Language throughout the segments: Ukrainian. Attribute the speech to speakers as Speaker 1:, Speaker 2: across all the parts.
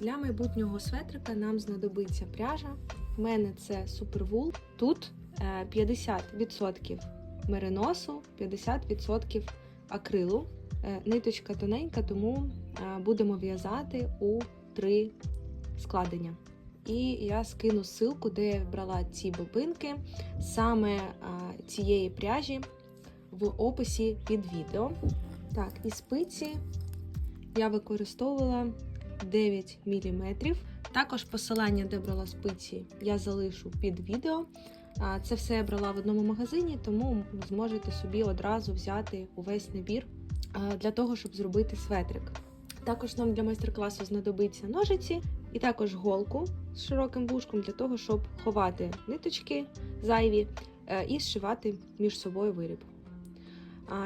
Speaker 1: Для майбутнього светрика нам знадобиться пряжа. У мене це супервул. Тут е, 50% мериносу, 50% акрилу. Е, Ниточка тоненька, тому е, будемо в'язати у три складення. І я скину ссылку, де я брала ці бобинки, саме е, цієї пряжі в описі під відео. Так, і спиці я використовувала 9 мм. Також посилання, де брала спиці, я залишу під відео. Це все я брала в одному магазині, тому зможете собі одразу взяти увесь набір для того, щоб зробити светрик. Також нам для майстер-класу знадобиться ножиці і також голку з широким вушком для того, щоб ховати ниточки зайві е, і зшивати між собою виріб.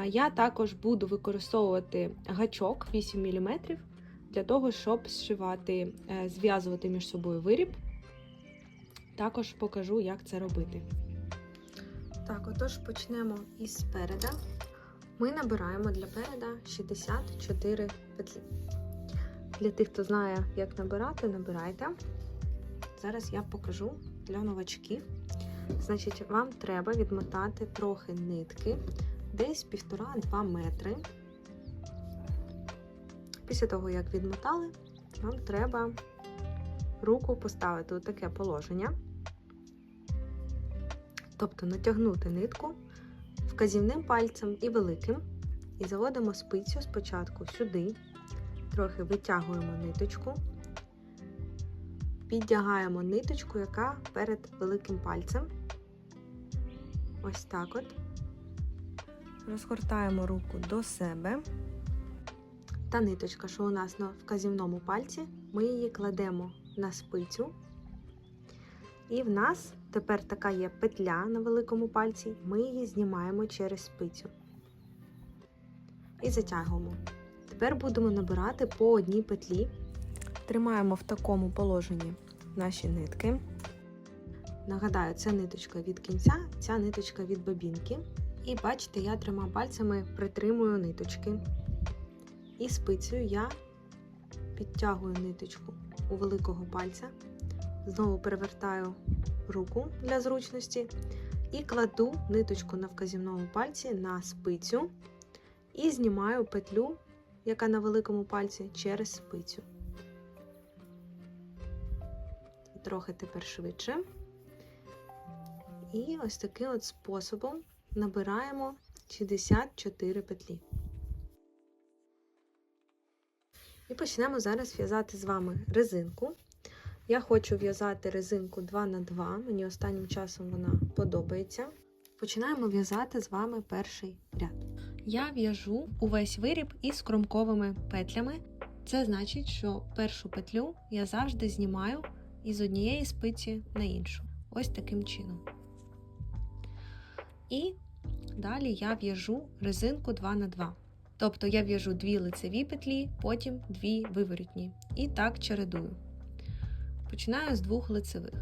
Speaker 1: Я також буду використовувати гачок 8 мм для того, щоб зшивати, е, зв'язувати між собою виріб. Також покажу, як це робити. Так, отож почнемо із переда. Ми набираємо для переда 64 петлі. Для тих, хто знає, як набирати, набирайте. Зараз я покажу для новачків. Значить, вам треба відмотати трохи нитки, десь 1,5-2 метри. Після того, як відмотали, вам треба руку поставити у таке положення, тобто натягнути нитку вказівним пальцем і великим, і заводимо спицю спочатку сюди, трохи витягуємо ниточку, підтягаємо ниточку, яка перед великим пальцем. Ось так от. Розгортаємо руку до себе. Та ниточка, що у нас на вказівному пальці, ми її кладемо на спицю. І в нас тепер така є петля на великому пальці, ми її знімаємо через спицю. І затягуємо. Тепер будемо набирати по одній петлі. Тримаємо в такому положенні наші нитки. Нагадаю, це ниточка від кінця, ця ниточка від бобінки. І бачите, я трьома пальцями притримую ниточки. І спицею я підтягую ниточку у великого пальця, знову перевертаю руку для зручності і кладу ниточку на вказівному пальці на спицю і знімаю петлю, яка на великому пальці, через спицю. Трохи тепер швидше. І ось таким от способом набираємо 64 петлі. І почнемо зараз в'язати з вами резинку. Я хочу в'язати резинку 2 на 2 мені останнім часом вона подобається. Починаємо в'язати з вами перший ряд. Я в'яжу увесь виріб із кромковими петлями. Це значить, що першу петлю я завжди знімаю із однієї спиці на іншу. Ось таким чином. І далі я в'яжу резинку 2 на 2 Тобто я в'яжу дві лицеві петлі, потім дві виворітні. І так чередую. Починаю з двох лицевих.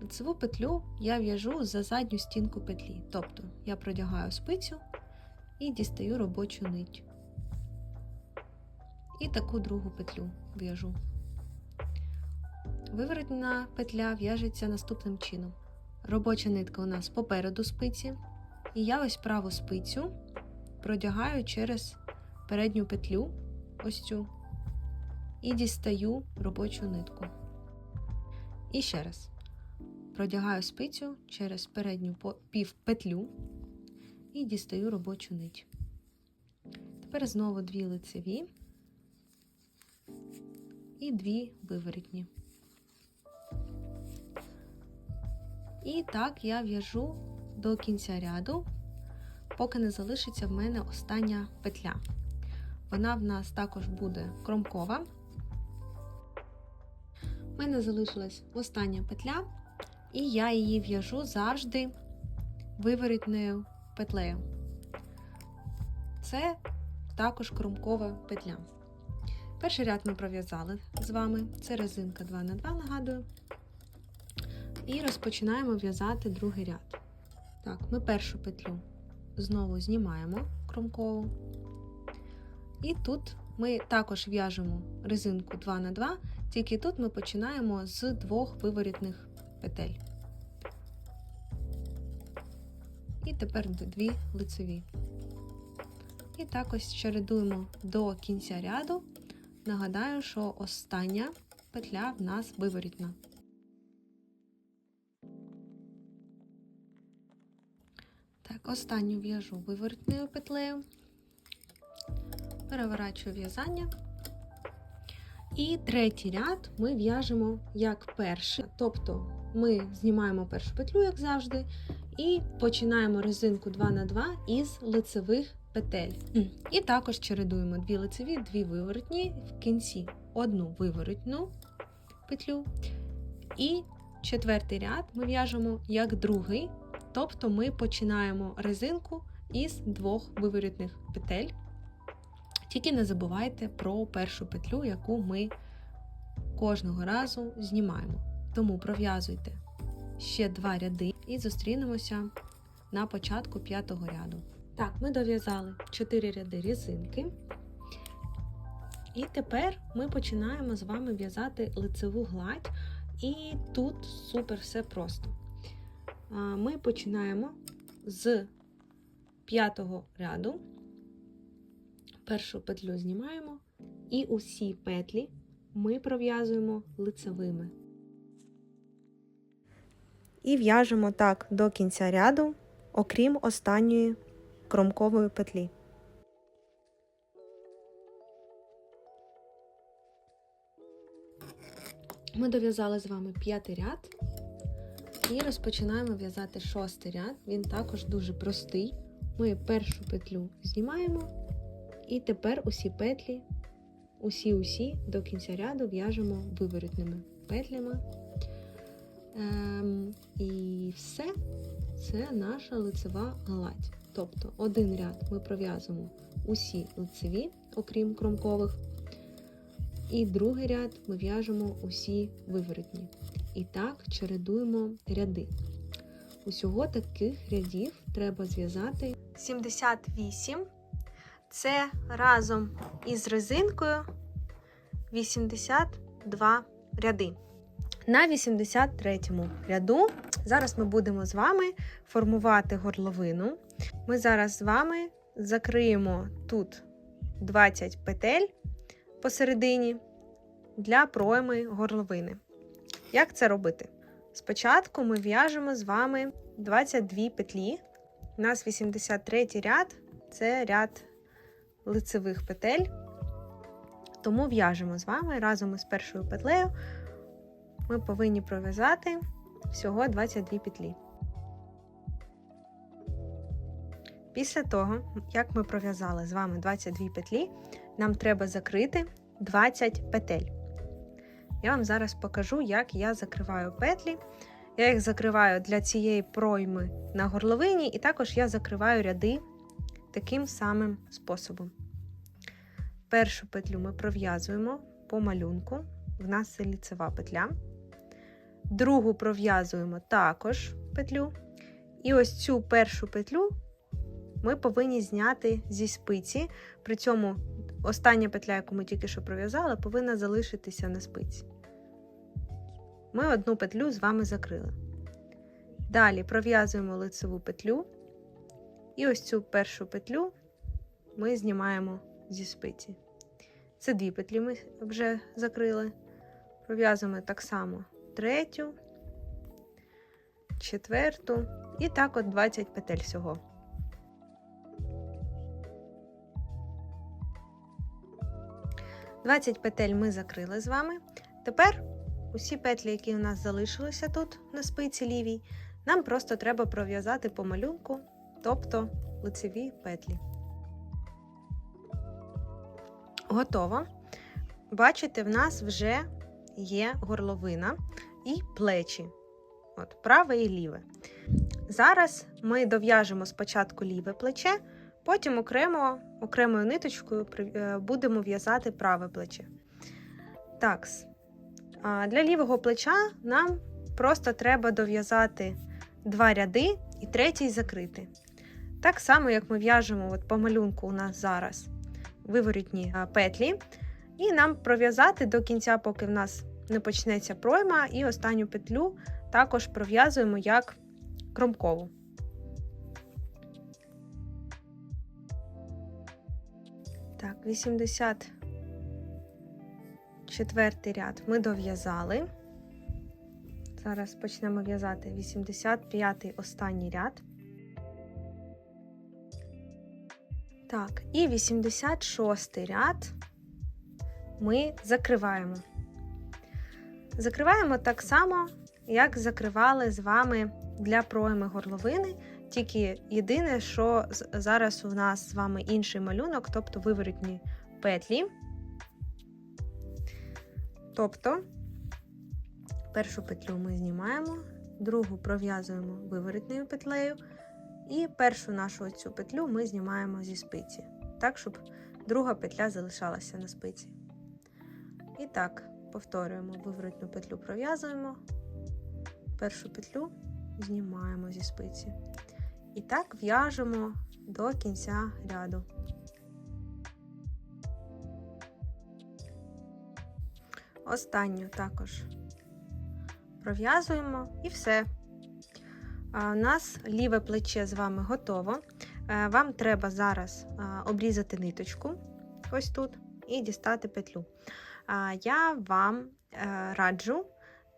Speaker 1: Лицеву петлю я в'яжу за задню стінку петлі. Тобто я продягаю спицю і дістаю робочу нить. І таку другу петлю в'яжу. Виворотна петля в'яжеться наступним чином. Робоча нитка у нас попереду спиці, і я ось праву спицю продягаю через передню петлю, ось цю, і дістаю робочу нитку. І ще раз продягаю спицю через передню півпетлю і дістаю робочу нить. Тепер знову дві лицеві і дві виворітні. І так я в'яжу до кінця ряду поки не залишиться в мене остання петля. Вона в нас також буде кромкова. У мене залишилась остання петля, і я її в'яжу завжди виворітною петлею. Це також кромкова петля. Перший ряд ми пров'язали з вами, це резинка 2 на 2 нагадую. І розпочинаємо в'язати другий ряд. Так, ми першу петлю знову знімаємо кромкову. І тут ми також в'яжемо резинку 2 на 2 тільки тут ми починаємо з двох виворітних петель. І тепер дві лицеві. І також чередуємо до кінця ряду. Нагадаю, що остання петля в нас виворітна. Останню в'яжу виворітною петлею, переворачую в'язання. І третій ряд ми в'яжемо як перший, тобто ми знімаємо першу петлю, як завжди, і починаємо резинку 2 на 2 із лицевих петель. І також чередуємо дві лицеві, дві виворотні в кінці одну виворотну петлю. І четвертий ряд ми в'яжемо як другий, тобто ми починаємо резинку із двох виворотних петель. Тільки не забувайте про першу петлю, яку ми кожного разу знімаємо. Тому пров'язуйте ще два ряди і зустрінемося на початку п'ятого ряду. Так, ми дов'язали 4 ряди різинки. І тепер ми починаємо з вами в'язати лицеву гладь, і тут супер все просто. Ми починаємо з п'ятого ряду, першу петлю знімаємо, і усі петлі ми пров'язуємо лицевими. І в'яжемо так до кінця ряду, окрім останньої кромкової петлі. Ми дов'язали з вами п'ятий ряд і розпочинаємо в'язати шостий ряд. Він також дуже простий. Ми першу петлю знімаємо, і тепер усі петлі, усі-усі до кінця ряду в'яжемо виворотними петлями. Ем, і все це наша лицева гладь. Тобто один ряд ми пров'язуємо усі лицеві, окрім кромкових, і другий ряд ми в'яжемо усі виворотні. І так чередуємо ряди. Усього таких рядів треба зв'язати 78. Це разом із резинкою 82 ряди. На 83 ряду зараз ми будемо з вами формувати горловину. Ми зараз з вами закриємо тут 20 петель посередині для пройми горловини. Як це робити? Спочатку ми в'яжемо з вами 22 петлі. У нас 83 ряд це ряд лицевих петель. Тому в'яжемо з вами разом із першою петлею. Ми повинні пров'язати всього 22 петлі. Після того, як ми пров'язали з вами 22 петлі, нам треба закрити 20 петель. Я вам зараз покажу, як я закриваю петлі. Я їх закриваю для цієї пройми на горловині, і також я закриваю ряди таким самим способом. Першу петлю ми пров'язуємо по малюнку, в нас це ліцева петля. Другу пров'язуємо також петлю. І ось цю першу петлю ми повинні зняти зі спиці. При цьому остання петля, яку ми тільки що пров'язали, повинна залишитися на спиці. Ми одну петлю з вами закрили. Далі пров'язуємо лицеву петлю. І ось цю першу петлю ми знімаємо зі спиці. Це дві петлі ми вже закрили. Пров'язуємо так само третю, четверту і так от 20 петель всього. Двадцять петель ми закрили з вами. Тепер усі петлі, які у нас залишилися тут на спиці лівій, нам просто треба пров'язати по малюнку, тобто лицеві петлі. Готово. Бачите, в нас вже є горловина і плечі. От, Праве і ліве. Зараз ми дов'яжемо спочатку ліве плече, потім окремо, окремою ниточкою е, будемо в'язати праве плече. Так, для лівого плеча нам просто треба дов'язати два ряди і третій закрити. Так само, як ми в'яжемо от по малюнку у нас зараз виворітні петлі, і нам пров'язати до кінця, поки в нас не почнеться пройма, і останню петлю також пров'язуємо як кромкову. Так, 84 ряд ми дов'язали. Зараз почнемо в'язати 85 останній ряд. Так, і 86 ряд ми закриваємо. Закриваємо так само, як закривали з вами для пройми горловини. Тільки єдине, що зараз у нас з вами інший малюнок, тобто виворотні петлі. Тобто, першу петлю ми знімаємо, другу пров'язуємо виворотною петлею, і першу нашу цю петлю ми знімаємо зі спиці, так, щоб друга петля залишалася на спиці. І так, повторюємо виворотну петлю пров'язуємо, першу петлю знімаємо зі спиці. І так в'яжемо до кінця ряду. Останню також пров'язуємо і все. У нас ліве плече з вами готово. Е, Вам треба зараз обрізати ниточку ось тут і дістати петлю. Я вам е, раджу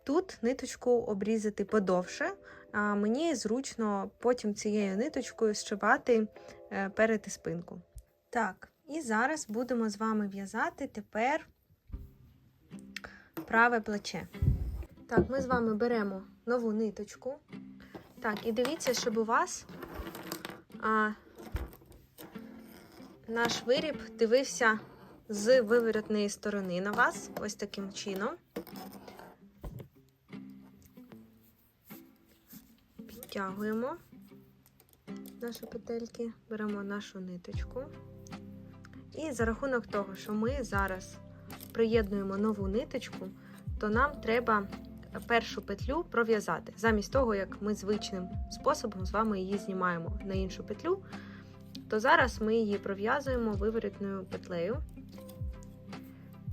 Speaker 1: тут ниточку обрізати подовше. Мені зручно потім цією ниточкою зшивати е, перед спинку. Так, і зараз будемо з вами в'язати тепер праве плече. Так, ми з вами беремо нову ниточку. Так, і дивіться, щоб у вас а, наш виріб дивився з виворотної сторони на вас, ось таким чином. Підтягуємо наші петельки, беремо нашу ниточку. І за рахунок того, що ми зараз приєднуємо нову ниточку, то нам треба першу петлю пров'язати. Замість того, як ми звичним способом з вами її знімаємо на іншу петлю, то зараз ми її пров'язуємо виворітною петлею.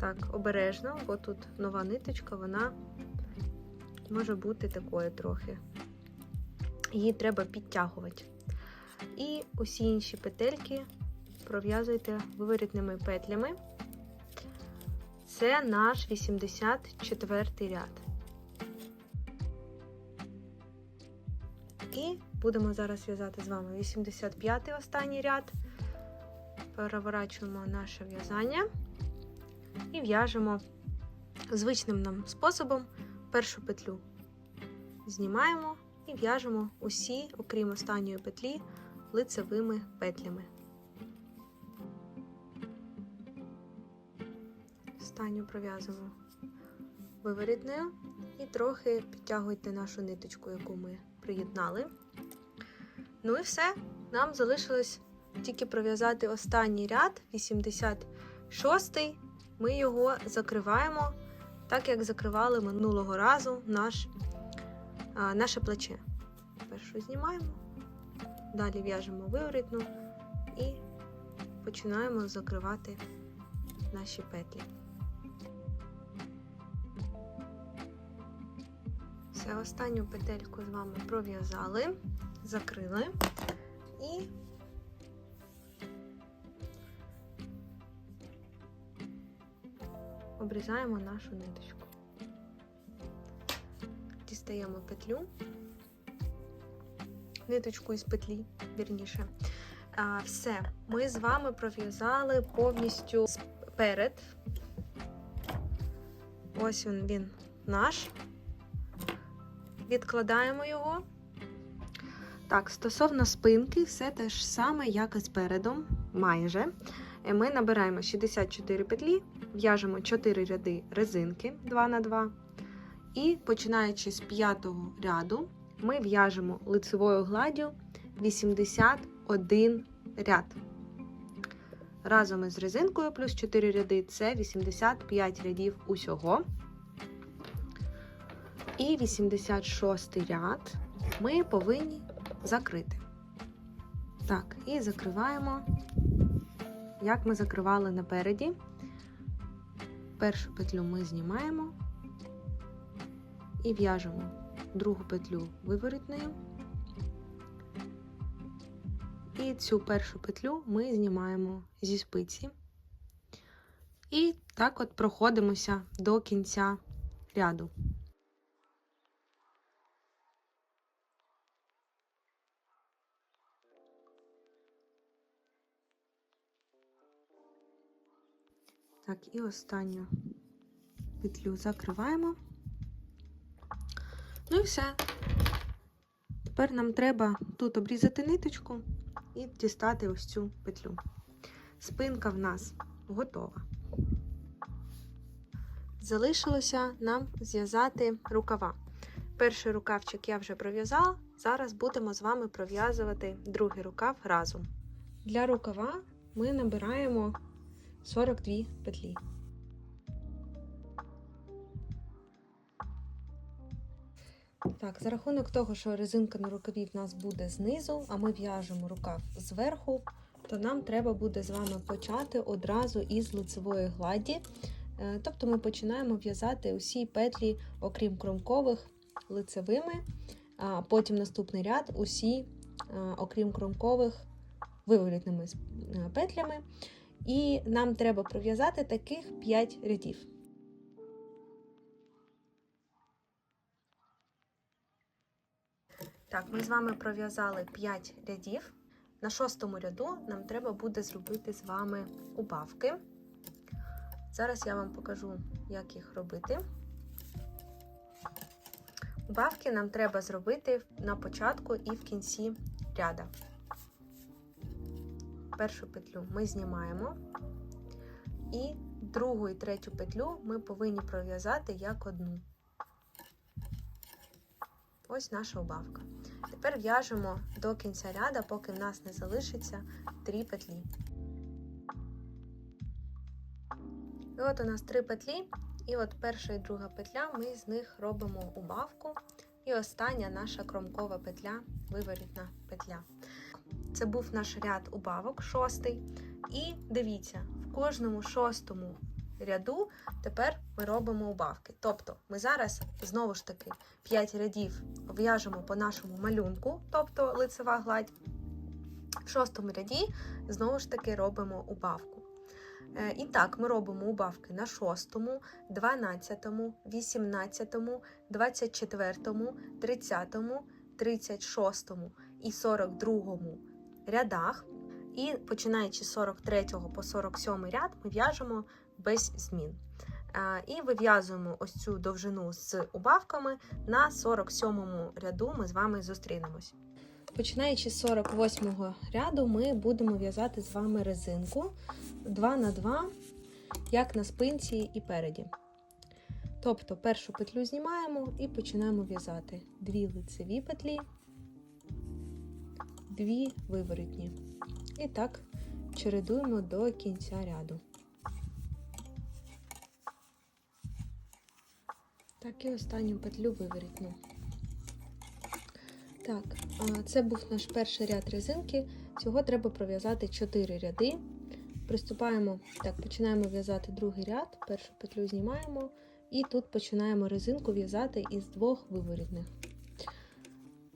Speaker 1: Так, обережно, бо тут нова ниточка, вона може бути такою трохи. Її треба підтягувати. І усі інші петельки пров'язуйте виворітними петлями. Це наш 84 ряд. І будемо зараз в'язати з вами 85 останній ряд. Переворачуємо наше в'язання і в'яжемо звичним нам способом першу петлю. Знімаємо і в'яжемо усі, окрім останньої петлі, лицевими петлями. Останню пров'язуємо виворітною і трохи підтягуйте нашу ниточку, яку ми приєднали. Ну і все. Нам залишилось тільки пров'язати останній ряд, 86-й. Ми його закриваємо, так як закривали минулого разу наш, а, наше плече. Першу знімаємо, далі в'яжемо виворітну і починаємо закривати наші петлі. Все, останню петельку з вами пров'язали, закрили і обрізаємо нашу ниточку. Дістаємо петлю, ниточку із петлі, вірніше. Все, ми з вами пров'язали повністю перед. Ось він, він наш відкладаємо його. Так, стосовно спинки, все те ж саме, як і спереду, майже. Е, Ми набираємо 64 петлі, в'яжемо 4 ряди резинки 2 на 2 І починаючи з п'ятого ряду, ми в'яжемо лицевою гладдю 81 ряд. Разом із резинкою плюс 4 ряди це 85 рядів усього. І 86 ряд ми повинні закрити. Так, і закриваємо як ми закривали напереді. Першу петлю ми знімаємо і в'яжемо другу петлю виворітною. І цю першу петлю ми знімаємо зі спиці. І так от проходимося до кінця ряду. Так, і останню петлю закриваємо. Ну і все. Тепер нам треба тут обрізати ниточку і дістати ось цю петлю. Спинка в нас готова. Залишилося нам зв'язати рукава. Перший рукавчик я вже пров'язала. Зараз будемо з вами пров'язувати другий рукав разом. Для рукава ми набираємо 42 петлі. Так, за рахунок того, що резинка на рукаві в нас буде знизу, а ми в'яжемо рукав зверху, то нам треба буде з вами почати одразу із лицевої гладі. Е, Тобто ми починаємо в'язати усі петлі, окрім кромкових, лицевими, а потім наступний ряд усі, е, окрім кромкових, виворітними е, петлями. І нам треба пров'язати таких 5 рядів. Так, ми з вами пров'язали 5 рядів. На шостому ряду нам треба буде зробити з вами убавки. Зараз я вам покажу, як їх робити. Убавки нам треба зробити на початку і в кінці ряда. Першу петлю ми знімаємо, і другу і третю петлю ми повинні пров'язати як одну. Ось наша убавка. Тепер в'яжемо до кінця ряда, поки в нас не залишиться 3 петлі. І от у нас 3 петлі, і от перша і друга петля, ми з них робимо убавку. І остання наша кромкова петля, виворітна петля. Це був наш ряд убавок, шостий. І дивіться, в кожному шостому ряду тепер ми робимо убавки. Тобто ми зараз знову ж таки 5 рядів в'яжемо по нашому малюнку, тобто лицева гладь. В шостому ряді знову ж таки робимо убавку. Е, І так, ми робимо убавки на шостому, 12, 18, 24, 30, 36 і 42 рядах. І починаючи з 43 по 47 ряд, ми в'яжемо без змін. Е, І вив'язуємо ось цю довжину з убавками на 47 ряду. Ми з вами зустрінемось. Починаючи з 48 ряду, ми будемо в'язати з вами резинку 2 на 2, як на спинці і переді. Тобто першу петлю знімаємо і починаємо в'язати дві лицеві петлі, дві виворотні. І так чередуємо до кінця ряду. Так, і останню петлю виворітну. Так, це був наш перший ряд резинки. Цього треба пров'язати 4 ряди. Приступаємо, так, починаємо в'язати другий ряд, першу петлю знімаємо, і тут починаємо резинку в'язати із двох виворітних.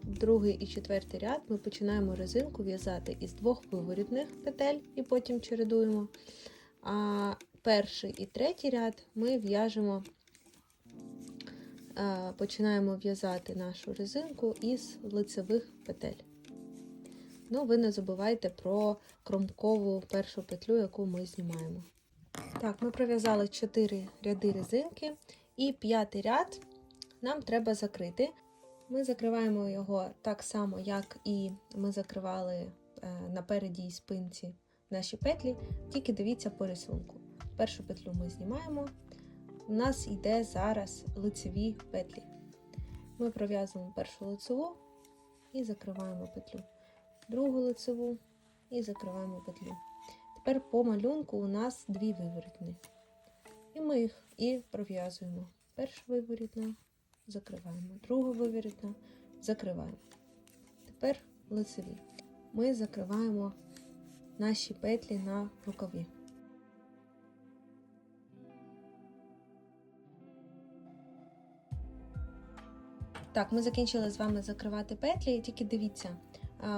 Speaker 1: Другий і четвертий ряд ми починаємо резинку в'язати із двох виворітних петель і потім чередуємо. А перший і третій ряд ми в'яжемо, починаємо в'язати нашу резинку із лицевих петель. Ну, ви не забувайте про кромкову першу петлю, яку ми знімаємо. Так, ми пров'язали 4 ряди резинки, і п'ятий ряд нам треба закрити. Ми закриваємо його так само, як і ми закривали напереді і спинці наші петлі, тільки дивіться по рисунку. Першу петлю ми знімаємо. У нас йде зараз лицеві петлі. Ми пров'язуємо першу лицеву і закриваємо петлю другу лицеву і закриваємо петлю. Тепер по малюнку у нас дві виворітні. І ми їх і пров'язуємо. Перша виворітна, закриваємо, другу виворітна, закриваємо. Тепер лицеві. Ми закриваємо наші петлі на рукаві. Так, ми закінчили з вами закривати петлі, і тільки дивіться,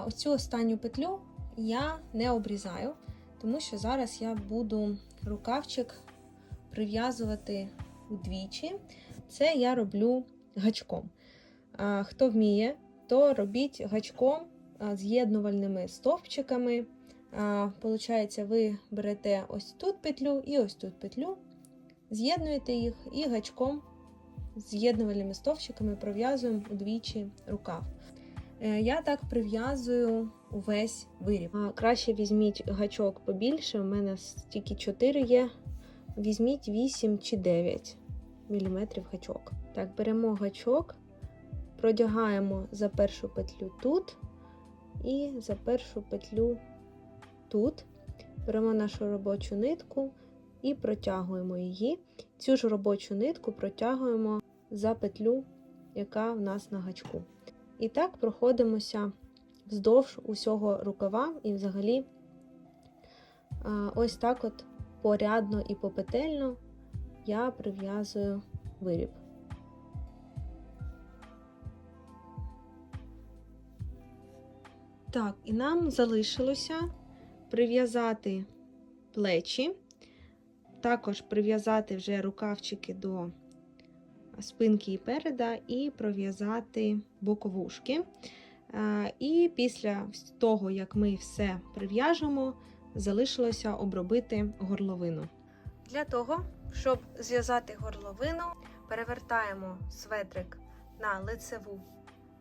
Speaker 1: ось цю останню петлю я не обрізаю, тому що зараз я буду рукавчик прив'язувати удвічі. Це я роблю гачком. Хто вміє, то робіть гачком з'єднувальними стовпчиками. Получається, ви берете ось тут петлю і ось тут петлю, з'єднуєте їх і гачком з'єднувальними стовпчиками пров'язуємо удвічі рукав. Е, Я так прив'язую увесь виріб. Краще візьміть гачок побільше, у мене тільки 4 є. Візьміть 8 чи 9 мм гачок. Так, беремо гачок, продягаємо за першу петлю тут і за першу петлю тут. Беремо нашу робочу нитку і протягуємо її. Цю ж робочу нитку протягуємо за петлю, яка в нас на гачку. І так проходимося вздовж усього рукава і взагалі ось так от порядно і попетельно я прив'язую виріб. Так, і нам залишилося прив'язати плечі, також прив'язати вже рукавчики до спинки і переда, і пров'язати боковушки. І після того, як ми все прив'яжемо, залишилося обробити горловину. Для того, щоб зв'язати горловину, перевертаємо светрик на лицеву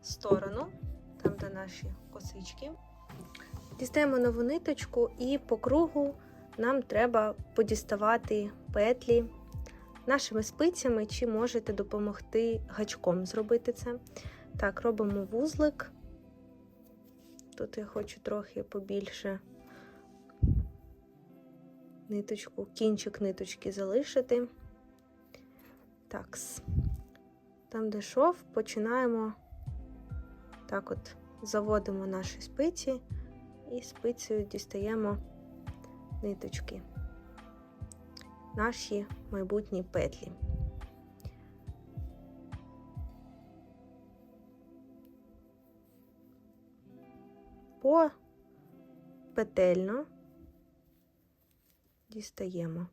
Speaker 1: сторону, там де наші косички. Дістаємо нову ниточку, і по кругу нам треба подіставати петлі нашими спицями, чи можете допомогти гачком зробити це. Так, робимо вузлик. Тут я хочу трохи побільше ниточку, кінчик ниточки залишити. Так, там, де шов, починаємо так от заводимо наші спиці і спицею дістаємо ниточки, наші майбутні петлі. По петельно дістаємо.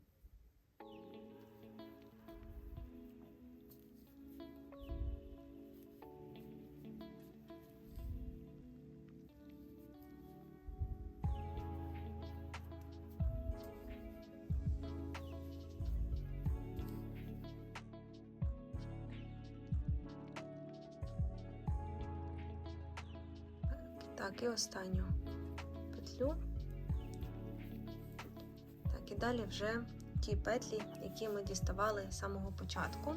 Speaker 1: І останню петлю. Так, і далі вже ті петлі, які ми діставали з самого початку.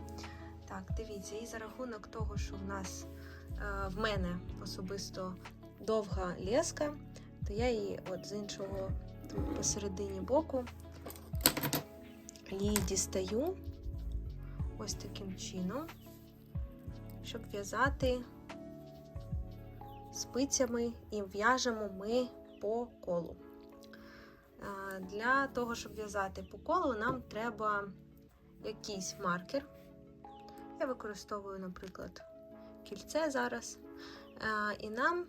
Speaker 1: Так, дивіться, і за рахунок того, що в нас е, в мене особисто довга леска, то я її от з іншого посередині боку її дістаю ось таким чином, щоб в'язати спицями і в'яжемо ми по колу. Е, Для того, щоб в'язати по колу, нам треба якийсь маркер. Я використовую, наприклад, кільце зараз. Е, І нам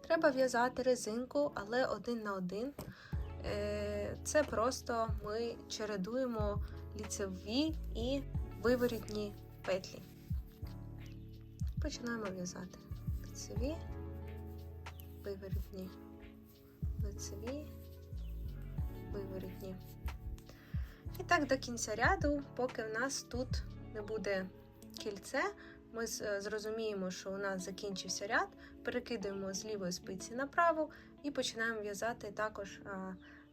Speaker 1: треба в'язати резинку, але один на один. Е, Це просто ми чередуємо ліцеві і виворітні петлі. Починаємо в'язати лицеві, виворітні, лицеві, виворітні. І так до кінця ряду, поки в нас тут не буде кільце, ми зрозуміємо, що у нас закінчився ряд, перекидаємо з лівої спиці на праву і починаємо в'язати також а,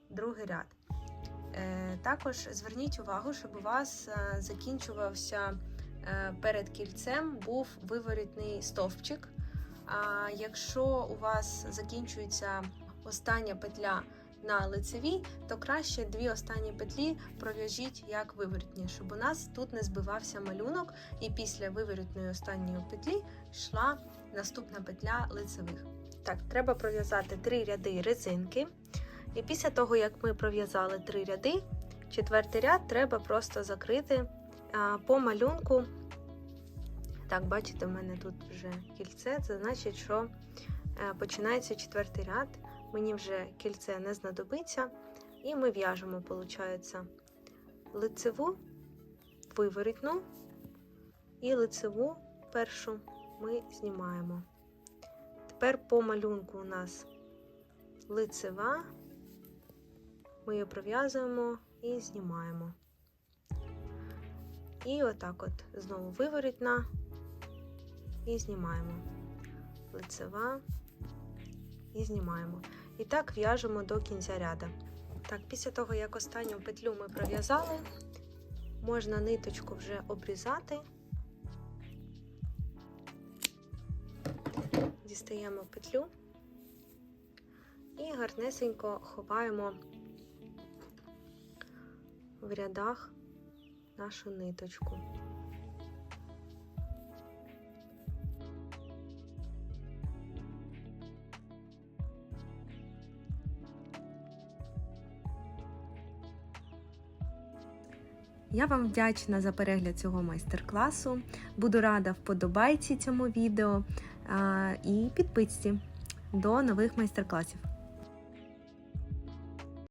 Speaker 1: другий ряд. Е, Також зверніть увагу, щоб у вас закінчувався е, перед кільцем був виворітний стовпчик. А якщо у вас закінчується остання петля на лицевій, то краще дві останні петлі пров'яжіть як виворітні, щоб у нас тут не збивався малюнок, і після виворітної останньої петлі йшла наступна петля лицевих. Так, треба пров'язати три ряди резинки. І після того, як ми пров'язали три ряди, четвертий ряд треба просто закрити по малюнку. Так, бачите, в мене тут вже кільце. Це значить, що е, починається четвертий ряд. Мені вже кільце не знадобиться. І ми в'яжемо, виходить, лицеву, виворітну і лицеву першу ми знімаємо. Тепер по малюнку у нас лицева, ми її пров'язуємо і знімаємо. І отак от знову виворітна і знімаємо. Лицева і знімаємо. І так в'яжемо до кінця ряда. Так, після того, як останню петлю ми пров'язали, можна ниточку вже обрізати. Дістаємо петлю і гарнесенько ховаємо в рядах нашу ниточку. Я вам вдячна за перегляд цього майстер-класу. Буду рада вподобайці цьому відео і підписці. До нових майстер-класів.